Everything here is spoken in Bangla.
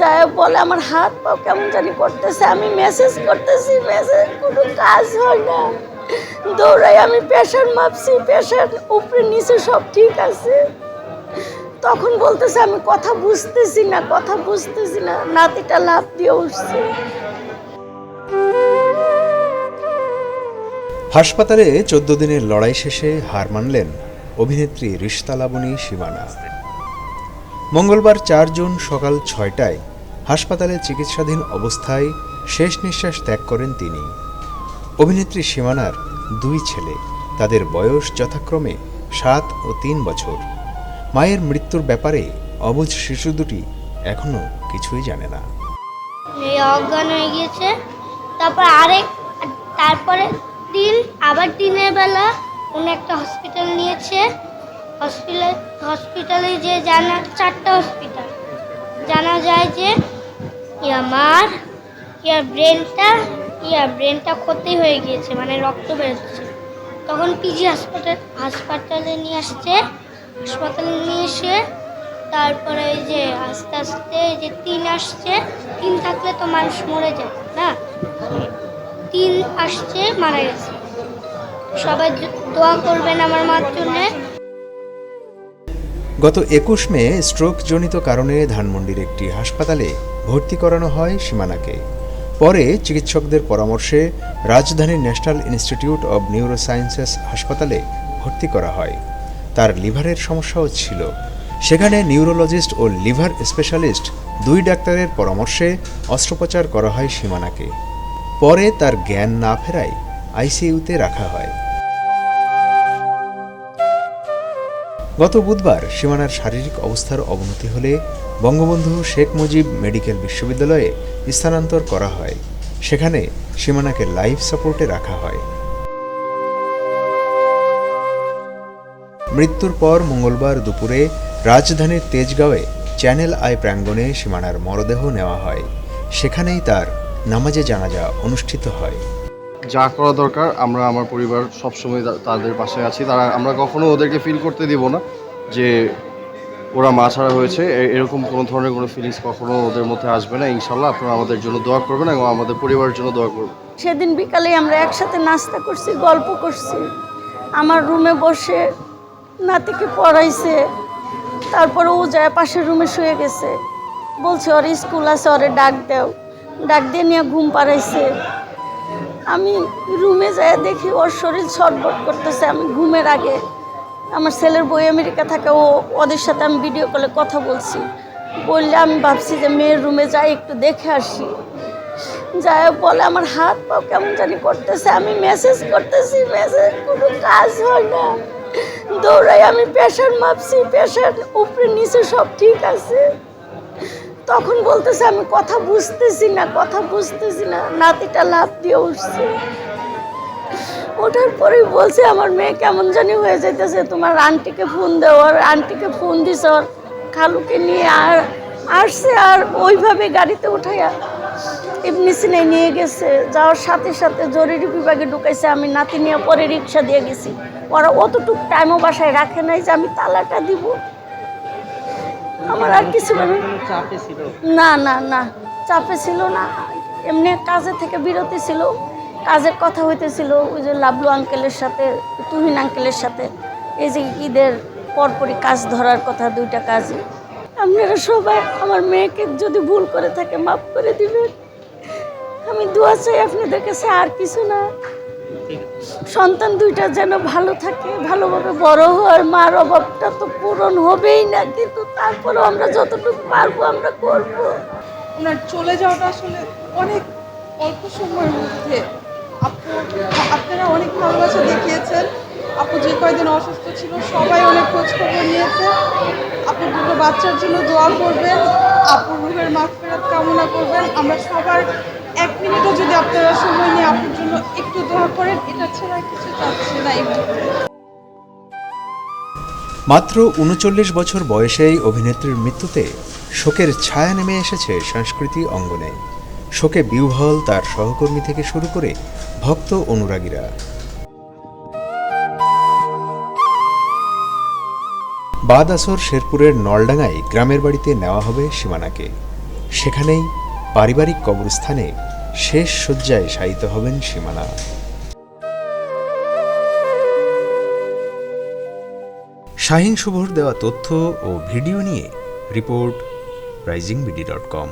যায়, বলে আমার হাত পাও কেমন জানি করতেছে আমি মেসেজ করতেছি মেসেজ কোনো কাজ হয় না। দৌড়াই, আমি প্রেশার মাপছি প্রেশার উপরে, নিচে সব ঠিক আছে। তখন বলতেছে, আমি কথা বুঝতেছি না, কথা বুঝতেছি না, নাতিটা লাভ দিয়ে উঠছে। হাসপাতালে চোদ্দ দিনের লড়াই শেষে হার মানলেন অভিনেত্রী রিশতা লাবণী সীমানা। মঙ্গলবার চার জুন সকাল ছয়টায় হাসপাতালে চিকিৎসাধীন অবস্থায় শেষ নিঃশ্বাস ত্যাগ করেন তিনি। অভিনেত্রী সীমানার দুই ছেলে, তাদের বয়স যথাক্রমে সাত ও তিন বছর। মায়ের মৃত্যুর ব্যাপারে অবুঝ শিশু দুটি এখনও কিছুই জানে না। অজ্ঞান হয়ে গিয়েছে। তারপর আরেক, তারপরে দিন আবার দিনের বেলা উনি একটা হসপিটাল নিয়েছে। হসপিটাল হসপিটালে যে জানা, চারটা হসপিটাল। জানা যায় যে আমার ইয়ার ব্রেনটা ইয়ার ব্রেনটা ক্ষতি হয়ে গিয়েছে মানে রক্ত বেরোচ্ছে তখন পিজি হাসপাতাল, হাসপাতালে নিয়ে আসছে। হাসপাতালে নিয়ে এসে তারপরে এই যে আস্তে আস্তে যে তিন আসছে, তিন থাকলে তো মানুষ মরে যায় না? তিন আসছে, মারা গেছে। সবাই দোয়া করবেন আমার মার জন্যে। গত একুশ মে স্ট্রোকজনিত কারণে ধানমন্ডির একটি হাসপাতালে ভর্তি করানো হয় সীমানাকে। পরে চিকিৎসকদের পরামর্শে রাজধানীর ন্যাশনাল ইনস্টিটিউট অব নিউরোসায়েন্সেস হাসপাতালে ভর্তি করা হয়। তার লিভারের সমস্যাও ছিল। সেখানে নিউরোলজিস্ট ও লিভার স্পেশালিস্ট দুই ডাক্তারের পরামর্শে অস্ত্রোপচার করা হয় সীমানাকে। পরে তার জ্ঞান না ফেরায় আইসিইউতে রাখা হয়। গত বুধবার সীমানার শারীরিক অবস্থার অবনতি হলে বঙ্গবন্ধু শেখ মুজিব মেডিকেল বিশ্ববিদ্যালয়ে স্থানান্তর করা হয়। সেখানে সীমানাকে লাইফ সাপোর্টে রাখা হয়। মৃত্যুর পর মঙ্গলবার দুপুরে রাজধানীর তেজগাঁওয়ে চ্যানেল আই প্রাঙ্গণে সীমানার মরদেহ নেওয়া হয়। সেখানেই তার নামাজে জানাজা অনুষ্ঠিত হয়। যা করা দরকার, আমরা আমার পরিবার সবসময় তাদের পাশে আছি। তারা, আমরা কখনো ওদেরকে ফিল করতে দিব না যে ওরা মা ছাড়া হয়েছে। এরকম কোনো ধরনের কোনো ফিলিংস কখনো ওদের মধ্যে আসবে না। ইনশাল্লাহ আপনারা আমাদের জন্য দোয়া করবেন এবং আমাদের পরিবারের জন্য দোয়া করবেন। সেদিন বিকালে আমরা একসাথে নাস্তা করছি, গল্প করছি। আমার রুমে বসে নাতিকে পড়াইছে। তারপরে ও যায় পাশের রুমে শুয়ে গেছে। বলছে, ওর স্কুল আছে, ওরে ডাক দেও। ডাক দিয়ে নিয়ে ঘুম পাড়াইছে। আমি রুমে যায় দেখি ওর শরীর ছটবট করতেছে, আমি ঘুমের আগে। আমার ছেলের বই আমেরিকা থাকে, ও ওদের সাথে আমি ভিডিও কলে কথা বলছি। বললে আমি ভাবছি যে মেয়ের রুমে যাই, একটু দেখে আসি। যায় বলে আমার হাত পাও কেমন জানি করতেছে আমি মেসেজ করতেছি মেসেজ কোনো কাজ হয় না। দৌড়াই আমি প্রেশার মাপছি প্রেশার উপরে, নিচে সব ঠিক আছে। তখন বলতেছে, আমি কথা বুঝতেছি না, কথা বুঝতেছি না। নাতিটা লাভ দিয়ে উঠছে। ওঠার পরেই বলছে, আমার মেয়ে কেমন জানি হয়ে যাইতেছে। তোমার আন্টিকে ফোন দেও, আর আন্টিকে ফোন ওর খালুকে নিয়ে আর আসছে, আর ওইভাবে গাড়িতে উঠাইয়া এমনি সিনে নিয়ে গেছে। যাওয়ার সাথে সাথে জরুরি বিভাগে ঢুকাইছে, আমি নাতি নিয়ে পরে রিক্সা দিয়ে গেছি। ওরা অতটুক টাইমও বাসায় রাখে নাই যে আমি তালাটা দিব। আমার আর কিছু না না না না চাপে ছিল না। এমনি কাজে থেকে বিরতি ছিল। কাজের কথা হইতেছিল ওই যে লাবলু আঙ্কেলের সাথে তুহিন আঙ্কেলের সাথে। এই যে ঈদের পরপরই কাজ ধরার কথা দুইটা কাজে আপনারা সবাই আমার মেয়েকে যদি ভুল করে থাকে মাফ করে দিবেন। আমি দোয়া চাই আপনাদের কাছে আর কিছু না। সন্তান দুইটা যেন ভালো থাকে, ভালোভাবে বড় হয় মার অভাবটা তো পূরণ হবেই না, কিন্তু তারপরেও আমরা যতটুকু পারব আমরা করব। ওনার চলে যাওয়াটা আসলে অনেক অল্প সময়ের মধ্যে। আপু, আপনারা অনেক ভালোবাসা দেখিয়েছেন। আপু যে কয়দিন অসুস্থ ছিল, সবাই অনেক খোঁজ খবর নিয়েছে। আপু দুটো বাচ্চার জন্য দোয়া করবেন। আপুর রুহের মাগফিরাত কামনা করবেন। আমরা সবার এক মিনিটও যদি আপনারা সময় নিয়ে আপুর জন্য একটু দোয়া করেন, এটা ছাড়া কিছু চাচ্ছি না মাত্র উনচল্লিশ বছর বয়সেই অভিনেত্রীর মৃত্যুতে শোকের ছায়া নেমে এসেছে সংস্কৃতি অঙ্গনে। শোকে বিহ্বল তার সহকর্মী থেকে শুরু করে ভক্ত অনুরাগীরা। বাদ আসর শেরপুরের নলডাঙ্গায় গ্রামের বাড়িতে নেওয়া হবে সীমানাকে। সেখানেই পারিবারিক কবরস্থানে শেষ শয্যায় শায়িত হবেন সীমানা। শাহিন শুভর দেওয়া তথ্য ও ভিডিও নিয়ে report Rising BD dot com.